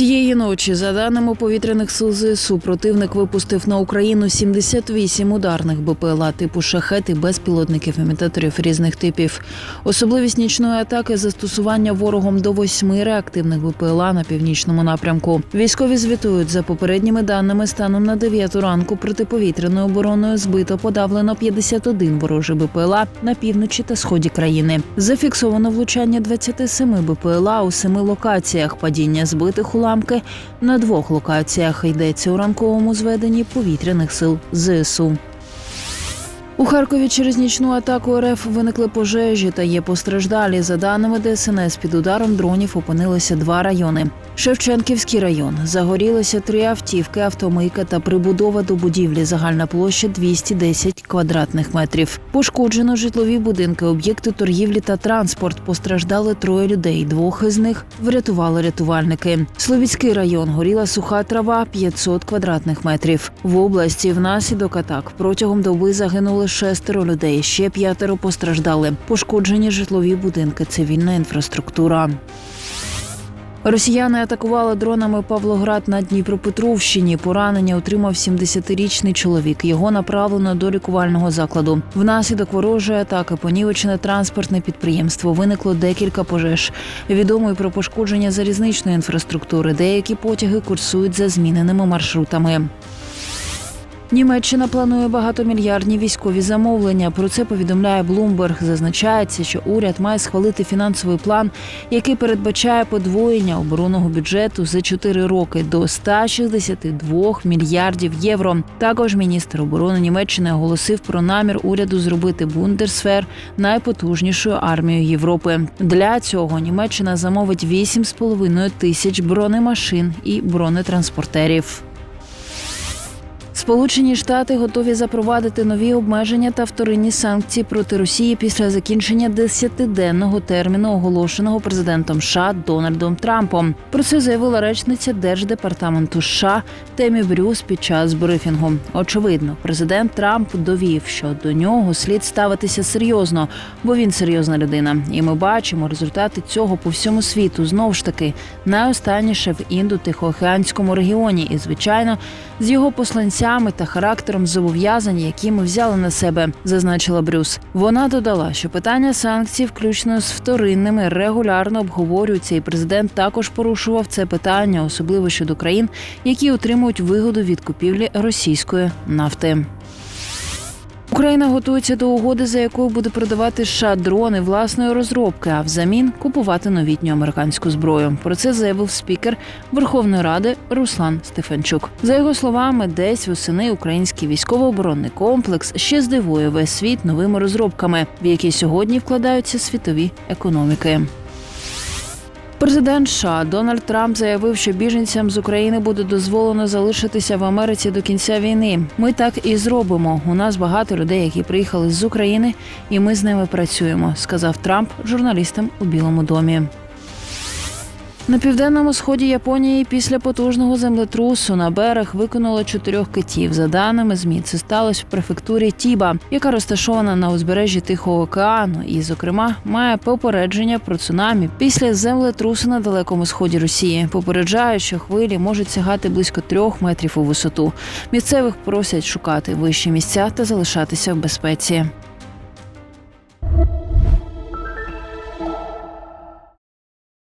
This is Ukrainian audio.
Цієї ночі, за даними повітряних сил ЗСУ, противник випустив на Україну 78 ударних БПЛА типу шахет і безпілотників імітаторів різних типів. Особливість нічної атаки застосування ворогом до восьми реактивних БПЛА на північному напрямку. Військові звітують за попередніми даними станом на 9 ранку протиповітряною обороною збито подавлено 51 ворожий БПЛА на півночі та сході країни. Зафіксовано влучання 27 БПЛА у семи локаціях. Падіння збитих уламки на двох локаціях йдеться у ранковому зведенні повітряних сил ЗСУ. У Харкові через нічну атаку РФ виникли пожежі та є постраждалі. За даними ДСНС, під ударом дронів опинилися два райони. Шевченківський район загорілися три автівки, автомийка та прибудова до будівлі. Загальна площа 210 квадратних метрів. Пошкоджено житлові будинки, об'єкти торгівлі та транспорт. Постраждали троє людей. Двох із них врятували рятувальники. Словіцький район горіла суха трава 500 квадратних метрів. В області внаслідок атак протягом доби загинули шестеро людей. Ще п'ятеро постраждали. Пошкоджені житлові будинки, цивільна інфраструктура. Росіяни атакували дронами Павлоград на Дніпропетровщині. Поранення отримав 70-річний чоловік. Його направлено до лікувального закладу. Внаслідок ворожої атаки понівечене транспортне підприємство. Виникло декілька пожеж. Відомо про пошкодження залізничної інфраструктури. Деякі потяги курсують за зміненими маршрутами. Німеччина планує багатомільярдні військові замовлення. Про це повідомляє Bloomberg. Зазначається, що уряд має схвалити фінансовий план, який передбачає подвоєння оборонного бюджету за 4 роки до 162 мільярдів євро. Також міністр оборони Німеччини оголосив про намір уряду зробити Бундесвер найпотужнішою армією Європи. Для цього Німеччина замовить 8,5 тисяч бронемашин і бронетранспортерів. Сполучені Штати готові запровадити нові обмеження та вторинні санкції проти Росії після закінчення десятиденного терміну, оголошеного президентом США Дональдом Трампом. Про це заявила речниця Держдепартаменту США Темі Брюс під час брифінгу. Очевидно, президент Трамп довів, що до нього слід ставитися серйозно, бо він серйозна людина. І ми бачимо результати цього по всьому світу. Знову ж таки, найостанніше в індо-тихоокеанському регіоні, і звичайно, з його посланцями та характером зобов'язань, які ми взяли на себе, зазначила Брюс. Вона додала, що питання санкцій, включно з вторинними, регулярно обговорюються, і президент також порушував це питання, особливо щодо країн, які отримують вигоду від купівлі російської нафти. Україна готується до угоди, за якою буде продавати США дрони власної розробки, а взамін купувати новітню американську зброю. Про це заявив спікер Верховної Ради Руслан Стефанчук. За його словами, десь восени український військово-оборонний комплекс ще здивує весь світ новими розробками, в які сьогодні вкладаються світові економіки. Президент США Дональд Трамп заявив, що біженцям з України буде дозволено залишитися в Америці до кінця війни. Ми так і зробимо. У нас багато людей, які приїхали з України, і ми з ними працюємо, сказав Трамп журналістам у Білому домі. На південному сході Японії після потужного землетрусу на берег викинуло чотирьох китів. За даними змі, це сталося в префектурі Тіба, яка розташована на узбережжі Тихого океану, і, зокрема, має попередження про цунамі після землетрусу на далекому сході Росії. Попереджають, що хвилі можуть сягати близько трьох метрів у висоту. Місцевих просять шукати вищі місця та залишатися в безпеці.